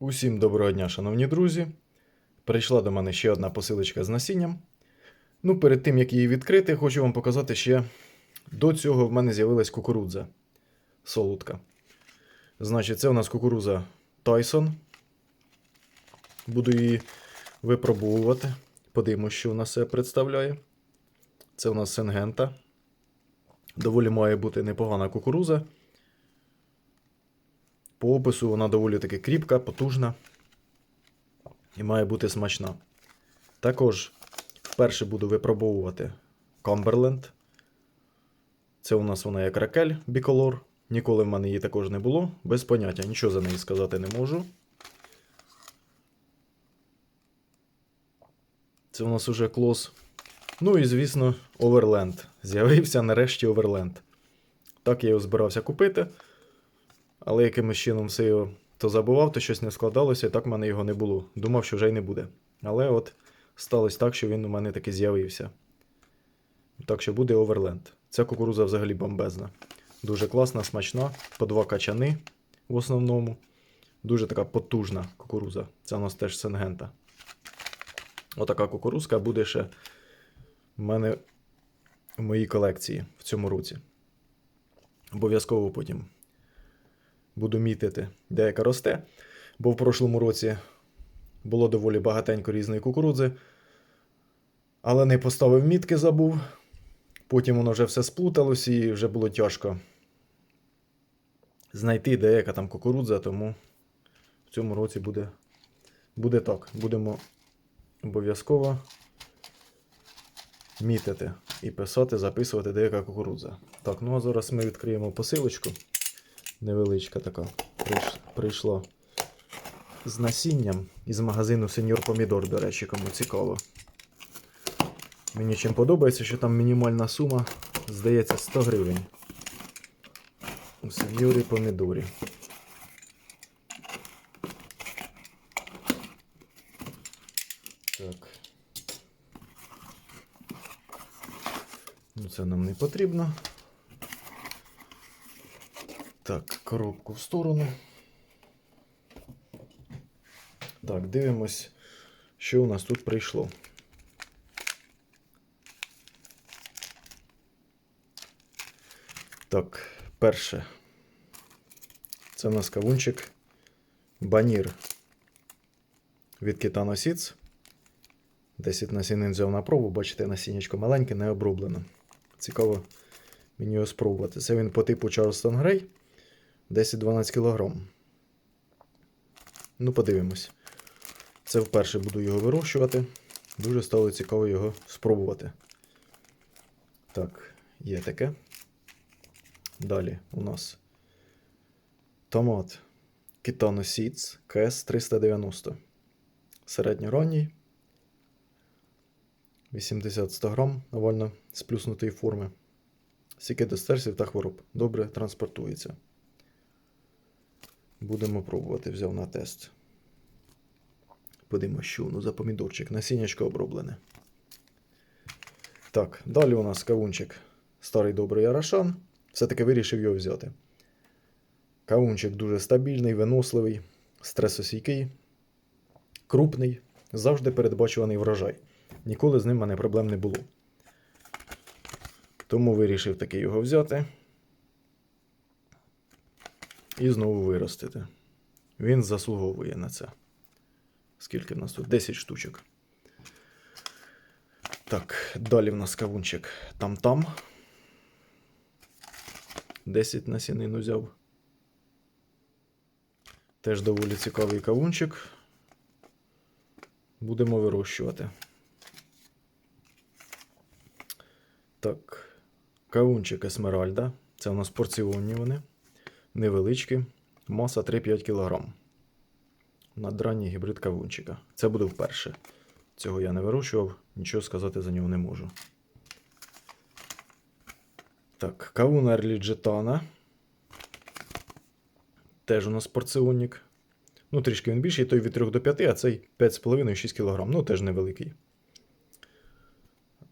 Усім доброго дня, шановні друзі. Прийшла до мене ще одна посилочка з насінням. Ну, перед тим, як її відкрити, хочу вам показати ще. До цього в мене з'явилась кукурудза солодка. Значить, це у нас кукурудза Tyson. Буду її випробовувати. Подивимось, що вона себе представляє. Це у нас Сенгента. Доволі має бути непогана кукуруза. По опису вона доволі таки кріпка, потужна і має бути смачна. Також вперше буду випробовувати Cumberland. Це у нас вона як ракель біколор. Ніколи в мене її також не було. Без поняття, нічого за неї сказати не можу. Це у нас уже клос. Ну і, звісно, Overland. З'явився нарешті Overland. Так я його збирався купити. Але якимось чином все його то забував, то щось не складалося, і так в мене його не було. Думав, що вже й не буде. Але от сталося так, що він у мене таки з'явився. Так що буде Overland. Ця кукуруза взагалі бомбезна. Дуже класна, смачна, по два качани в основному. Дуже така потужна кукуруза. Це у нас теж Сенгента. Отака кукурузка буде ще в мене в моїй колекції в цьому році. Обов'язково потім буду мітити, де яка росте. Бо в прошлому році було доволі багатенько різної кукурудзи. Але не поставив мітки, забув. Потім воно вже все сплуталось і вже було тяжко знайти, де яка там кукурудза, тому в цьому році буде, буде так. Будемо обов'язково мітити і писати, записувати, де яка кукурудза. Так, ну а зараз ми відкриємо посилочку невеличка така прийшла з насінням із магазину Сеньор Помідор, до речі, кому цікаво. Мені чим подобається, що там мінімальна сума, здається, 100 гривень. У Сеньорі Помідорі. Так. Ну, це нам не потрібно. Так, коробку в сторону. Так, дивимось, що у нас тут прийшло. Так, перше. Це у нас кавунчик Банір від Seeds. 10 насінин взяв на пробу, бачите, насіннячко маленьке, не оброблено. Цікаво мені його спробувати. Це він по типу Charleston Grey. 10-12 кг. Ну, подивимось. Це вперше буду його вирощувати. Дуже стало цікаво його спробувати. Так, є таке. Далі у нас томат Kitano Seeds KS 390. Середньоранній. 80-100 грам овально сплюснутої форми. Сіки стерсів та хвороб. Добре транспортується. Будемо пробувати, взяв на тест. Подивимось, що воно за помідорчик. Насіннячко оброблене. Так, далі у нас кавунчик. Старий добрий Арашан. Все-таки вирішив його взяти. Кавунчик дуже стабільний, виносливий, стресосійкий, крупний, завжди передбачуваний врожай. Ніколи з ним мене проблем не було. Тому вирішив таки його взяти і знову виростити. Він заслуговує на це. Скільки в нас тут? 10 штучок. Так, далі в нас кавунчик там-там. 10 насінин взяв. Теж доволі цікавий кавунчик. Будемо вирощувати. Так, кавунчик Есмеральда. Це у нас порціонні вони. Невеличкі. Маса 3-5 кг. Надранній гібрид кавунчика. Це буде вперше. Цього я не вирощував, нічого сказати за нього не можу. Так, кавун Ерліджетана. Теж у нас порціонник. Ну, трішки він більший, той від 3 до 5, а цей 5,5-6 кг. Ну, теж невеликий.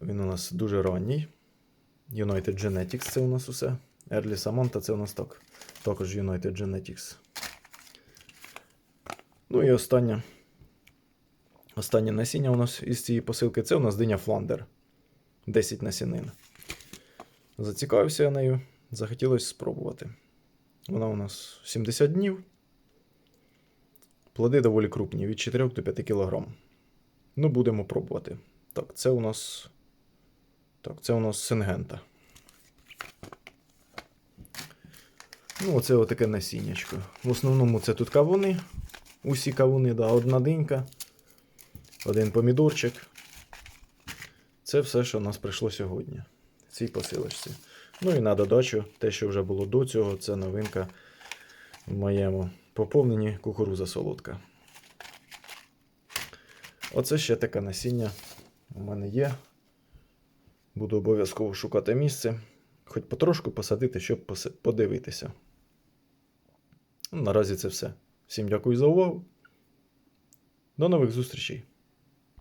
Він у нас дуже ранній. United Genetics це у нас усе. Early Samantha це у нас так. Також United Genetics. Ну і останнє. Останнє насіння у нас із цієї посилки це у нас диня Фландер. 10 насінин. Зацікавився я нею, захотілося спробувати. Вона у нас 70 днів. Плоди доволі крупні, від 4 до 5 кг. Ну, будемо пробувати. Так, це у нас. Так, це у нас сингента. Ну, оце отаке насіннячко. В основному це тут кавуни. Усі кавуни, да, одна динька, один помідорчик. Це все, що у нас прийшло сьогодні. В цій посилочці. Ну і на додачу, те, що вже було до цього, це новинка в моєму поповненні кукуруза солодка. Оце ще таке насіння у мене є. Буду обов'язково шукати місце, хоч потрошку посадити, щоб подивитися. Наразі це все. Всім дякую за увагу. До нових зустрічей!